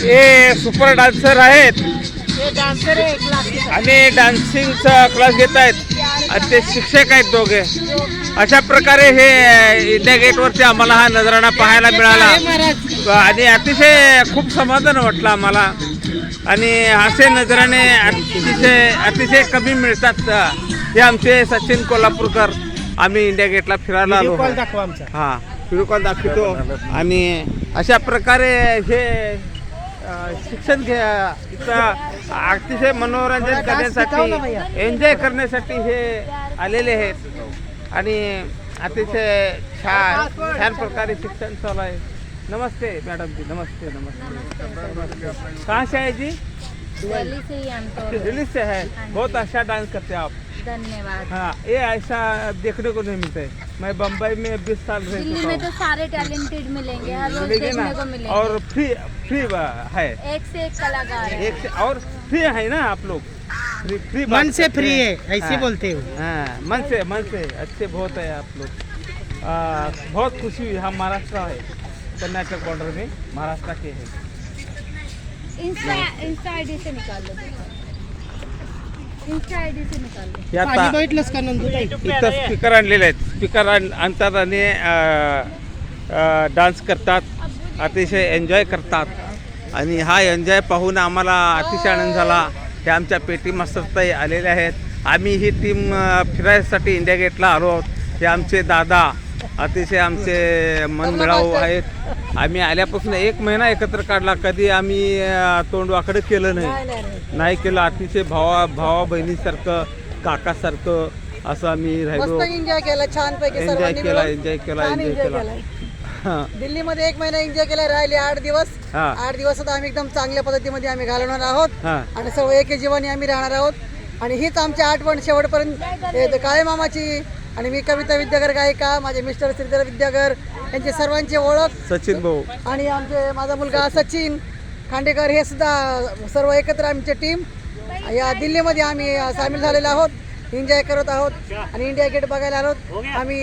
हे super dancer आहेत हे आणि डान्सिंगचा क्लास घेत आहेत आणि ते शिक्षक आहेत दोघे. अशा प्रकारे हे इंडिया गेटवरती आम्हाला हा नजराणा पाहायला मिळाला. आणि अतिशय खूप समाधान वाटलं आम्हाला. आणि असे नजराने अतिशय अतिशय कमी मिळतात. हे आमचे सचिन कोल्हापूरकर आम्ही इंडिया गेटला फिरायला आलो. हा व्हिडिओ कॉल दाखवतो. आणि अशा प्रकारे हे शिक्षण घे इथं अतिशय मनोरंजन करण्यासाठी एन्जॉय करण्यासाठी हे आलेले आहेत. आणि अतिशय छान छान प्रकारे शिक्षण चालू आहे. नमस्ते मॅडम जी नमस्ते नमस्ते. कहाँ से है जी? दिल्ली से ही हम तो। दिल्ली से है। बहुत अच्छा डांस करते हैं आप। धन्यवाद। हाँ ये ऐसा देखने को नहीं मिलता है। मैं बम्बई में बीस साल रह दिल्ली में तो सारे टैलेंटेड मिलेंगे हर रोज ना देखने को मिलेंगे। और फ्री फ्री है। एक से एक कलाकार है। एक से और फ्री है ना आप लोग? फ्री फ्री मन से फ्री है। ऐसे हाँ, बोलते हो। हाँ मन से मन से अच्छे बहुत है आप लोग। आ, बहुत खुशी हुई हम महाराष्ट्र है कर्नाटक बॉर्डर में महाराष्ट्र के हैं। इंस्टा इंस्टा आईडी से निकाल लो। हे आता का इथं स्पीकर आणलेले आहेत. स्पीकर आणतात आणि डान्स करतात. अतिशय एन्जॉय करतात. आणि हा एन्जॉय पाहून आम्हाला अतिशय आनंद झाला. हे आमच्या पेटी मास्तरताई आलेले आहेत. आम्ही ही टीम फिरायसाठी इंडिया गेटला आलो आहोत. हे आमचे दादा अतिशय आमचे मनमिळाऊ आहेत. आम्ही आल्यापासून एक महिना एकत्र काढला. कधी आम्ही अ, तोंड वाकडं केलं नाही. नाही केलं. अतिशय भावा भावा बहिणीसारखं काकासारखं असं आम्ही राहिलो. एन्जॉय केला. छान पैकी एन्जॉय सर्वांनी केला. एन्जॉय केला एन्जॉय केला. दिल्लीमध्ये एक महिना एन्जॉय केला राहिले आठ दिवस. आठ दिवसात आम्ही एकदम चांगल्या पद्धतीमध्ये आम्ही घालवणार आहोत. हां. आणि सर्व एके जीवानी आम्ही राहणार आहोत. आणि हीच आमची आठवण शेवटपर्यंत काळे मामाची आणि मी कविता विद्यागर गायिका माझे मिस्टर श्रीधर विद्यागर यांचे सर्वांची ओळख. सचिन भाऊ. आणि आमचे माझा मुलगा सचिन खांडेकर हे सुद्धा सर्व एकत्र आमची टीम या दिल्लीमध्ये आम्ही सामील झालेलो आहोत. एन्जॉय करत आहोत. आणि इंडिया गेट बघायला आलोत आम्ही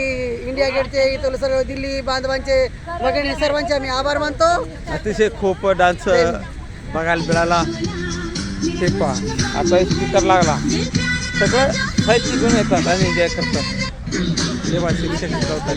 इंडिया गेटचे इथं सर्व दिल्ली बांधवांचे वगैरे सर्वांचे आम्ही आभार मानतो. अतिशय खूप डान्स बघायला मिळाला. पहा आता स्पीकर लागला. सगळं साहित्य घेऊन येतात आणि एन्जॉय करतात. तेव्हा शिक्षक शिकवतात